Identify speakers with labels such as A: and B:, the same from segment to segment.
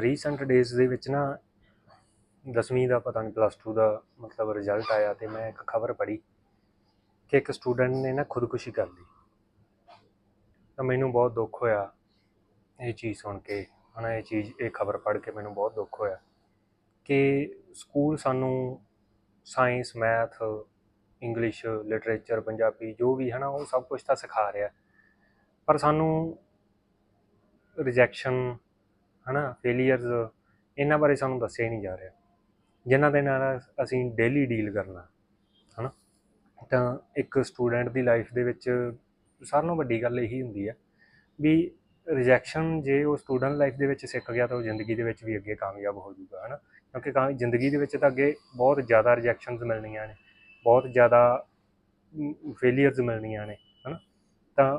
A: Recent days ਦੇ ਵਿੱਚ ਨਾ 10ਵੀਂ ਦਾ ਪਤਾ ਨਹੀਂ ਪਲੱਸ 2 ਦਾ ਮਤਲਬ ਰਿਜ਼ਲਟ ਆਇਆ ਤੇ ਮੈਂ ਇੱਕ ਖਬਰ ਪੜ੍ਹੀ ਕਿ ਇੱਕ ਸਟੂਡੈਂਟ ਨੇ ਨਾ ਖੁਦਕੁਸ਼ੀ ਕਰ ਲਈ। ਤਾਂ ਮੈਨੂੰ ਬਹੁਤ ਦੁੱਖ ਹੋਇਆ ਇਹ ਚੀਜ਼ ਸੁਣ ਕੇ। ਹਨਾ, ਇਹ ਚੀਜ਼, ਇਹ ਖਬਰ ਪੜ੍ਹ ਕੇ ਮੈਨੂੰ ਬਹੁਤ ਦੁੱਖ ਹੋਇਆ ਕਿ ਸਕੂਲ ਸਾਨੂੰ science math English literature Punjabi ਜੋ ਵੀ ਹਨਾ, ਉਹ ਸਭ ਕੁਝ ਤਾਂ ਸਿਖਾ ਰਿਹਾ। ਪਰ ਸਾਨੂੰ ਰਿਜੈਕਸ਼ਨ ਹਨਾ ਫੇਲੀਅਰਸ ਇਹਨਾਂ ਬਾਰੇ ਸਾਨੂੰ ਦੱਸਿਆ ਹੀ ਨਹੀਂ ਜਾ ਰਿਹਾ। ਜਿਨ੍ਹਾਂ ਦੇ ਨਾਲ ਅਸੀਂ ਡੇਲੀ ਡੀਲ ਕਰਨਾ, ਹਨਾ। ਤਾਂ ਇੱਕ ਸਟੂਡੈਂਟ ਦੀ ਲਾਈਫ ਦੇ ਵਿੱਚ ਸਾਰਿਆਂ ਨਾਲੋਂ ਵੱਡੀ ਗੱਲ ਇਹੀ ਹੁੰਦੀ ਹੈ ਵੀ ਰਿਜੈਕਸ਼ਨ ਜੇ ਉਹ ਸਟੂਡੈਂਟ ਲਾਈਫ ਦੇ ਵਿੱਚ ਸਿੱਖ ਗਿਆ ਤਾਂ ਉਹ ਜ਼ਿੰਦਗੀ ਦੇ ਵਿੱਚ ਵੀ ਅੱਗੇ ਕਾਮਯਾਬ ਹੋ ਜਾਊਗਾ, ਹਨਾ। ਕਿਉਂਕਿ ਕਾ, ਜ਼ਿੰਦਗੀ ਦੇ ਵਿੱਚ ਤਾਂ ਅੱਗੇ ਬਹੁਤ ਜ਼ਿਆਦਾ ਰਿਜੈਕਸ਼ਨਸ ਮਿਲਣੀਆਂ ਨੇ, ਬਹੁਤ ਜ਼ਿਆਦਾ ਫੇਲੀਅਰਸ ਮਿਲਣੀਆਂ ਨੇ, ਹਨਾ। ਤਾਂ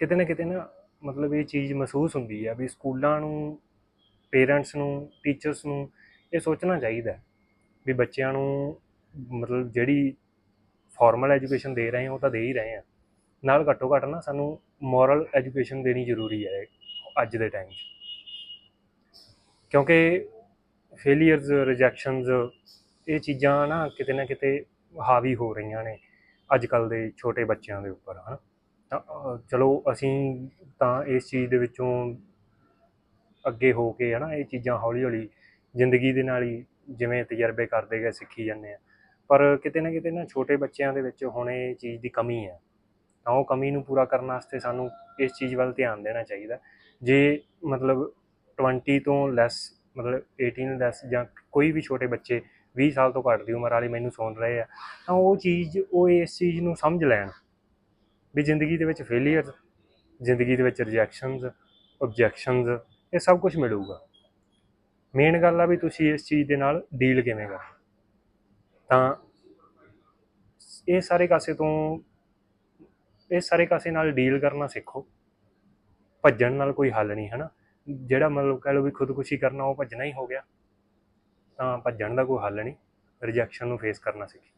A: ਕਿਤੇ ਨਾ ਕਿਤੇ ਨਾ ਮਤਲਬ ਇਹ ਚੀਜ਼ ਮਹਿਸੂਸ ਹੁੰਦੀ ਹੈ ਵੀ ਸਕੂਲਾਂ ਨੂੰ ਪੇਰੈਂਟਸ ਨੂੰ, ਟੀਚਰਸ ਨੂੰ ਇਹ ਸੋਚਣਾ ਚਾਹੀਦਾ ਵੀ ਬੱਚਿਆਂ ਨੂੰ ਮਤਲਬ ਜਿਹੜੀ ਫਾਰਮਲ ਐਜੂਕੇਸ਼ਨ ਦੇ ਰਹੇ ਹਾਂ, ਉਹ ਤਾਂ ਦੇ ਹੀ ਰਹੇ ਹਾਂ। ਨਾਲ ਘੱਟੋ ਘੱਟ ਨਾ ਸਾਨੂੰ ਮੋਰਲ ਐਜੂਕੇਸ਼ਨ ਦੇਣੀ ਜ਼ਰੂਰੀ ਹੈ ਅੱਜ ਦੇ ਟਾਈਮ 'ਚ। ਕਿਉਂਕਿ ਫੇਲੀਅਰਸ ਰਿਜੈਕਸ਼ਨਸ ਇਹ ਚੀਜ਼ਾਂ ਨਾ ਕਿਤੇ ਨਾ ਕਿਤੇ ਹਾਵੀ ਹੋ ਰਹੀਆਂ ਨੇ ਅੱਜ ਕੱਲ ਦੇ ਛੋਟੇ ਬੱਚਿਆਂ ਦੇ ਉੱਪਰ, ਹਨਾ। ਤਾਂ ਚਲੋ ਅਸੀਂ ਤਾਂ ਇਸ ਚੀਜ਼ ਦੇ ਵਿੱਚੋਂ ਅੱਗੇ ਹੋ ਕੇ ਹਨਾ, ਇਹ ਚੀਜ਼ਾਂ ਹੌਲੀ ਹੌਲੀ ਜ਼ਿੰਦਗੀ ਦੇ ਨਾਲ ਹੀ ਜਿਵੇਂ ਤਜਰਬੇ ਕਰਦੇ ਗਏ, ਸਿੱਖੀ ਜਾਂਦੇ ਆ। ਪਰ ਕਿਤੇ ਨਾ ਕਿਤੇ ਨਾ ਛੋਟੇ ਬੱਚਿਆਂ ਦੇ ਵਿੱਚ ਹੁਣ ਇਹ ਚੀਜ਼ ਦੀ ਕਮੀ ਹੈ ਤਾਂ ਉਹ ਕਮੀ ਨੂੰ ਪੂਰਾ ਕਰਨ ਵਾਸਤੇ ਸਾਨੂੰ ਇਸ ਚੀਜ਼ ਵੱਲ ਧਿਆਨ ਦੇਣਾ ਚਾਹੀਦਾ। ਜੇ ਮਤਲਬ 20 ਤੋਂ ਲੈਸ ਮਤਲਬ 18 ਲੈਸ ਜਾਂ ਕੋਈ ਵੀ ਛੋਟੇ ਬੱਚੇ 20 ਸਾਲ ਤੋਂ ਘੱਟ ਦੀ ਉਮਰ ਵਾਲੇ ਮੈਨੂੰ ਸੁਣ ਰਹੇ ਆ, ਤਾਂ ਉਹ ਚੀਜ਼, ਉਹ ਇਸ ਚੀਜ਼ ਨੂੰ ਸਮਝ ਲੈਣ ਵੀ ਜ਼ਿੰਦਗੀ ਦੇ ਵਿੱਚ ਫੇਲੀਅਰ ਜ਼ਿੰਦਗੀ ਦੇ ਵਿੱਚ ਰਿਜੈਕਸ਼ਨਸ ਆਬਜੈਕਸ਼ਨਸ ਇਹ ਸਭ ਕੁਝ ਮਿਲੂਗਾ। ਮੇਨ ਗੱਲ ਆ ਵੀ ਤੁਸੀਂ ਇਸ ਚੀਜ਼ ਦੇ ਨਾਲ ਡੀਲ ਕਿਵੇਂ ਕਰ ਤਾਂ ਇਹ ਸਾਰੇ ਕਾਸੇ ਤੋਂ, ਇਹ ਸਾਰੇ ਕਾਸੇ ਨਾਲ ਡੀਲ ਕਰਨਾ ਸਿੱਖੋ। ਭੱਜਣ ਨਾਲ ਕੋਈ ਹੱਲ ਨਹੀਂ, ਹਨਾ? ਜਿਹੜਾ ਮਤਲਬ ਕਹ ਲਓ ਵੀ ਖੁਦਕੁਸ਼ੀ ਕਰਨਾ, ਉਹ ਭੱਜਣਾ ਹੀ ਹੋ ਗਿਆ। ਤਾਂ ਭੱਜਣ ਦਾ ਕੋਈ ਹੱਲ ਨਹੀਂ। ਰਿਜੈਕਸ਼ਨ ਨੂੰ ਫੇਸ ਕਰਨਾ ਸਿੱਖੀ।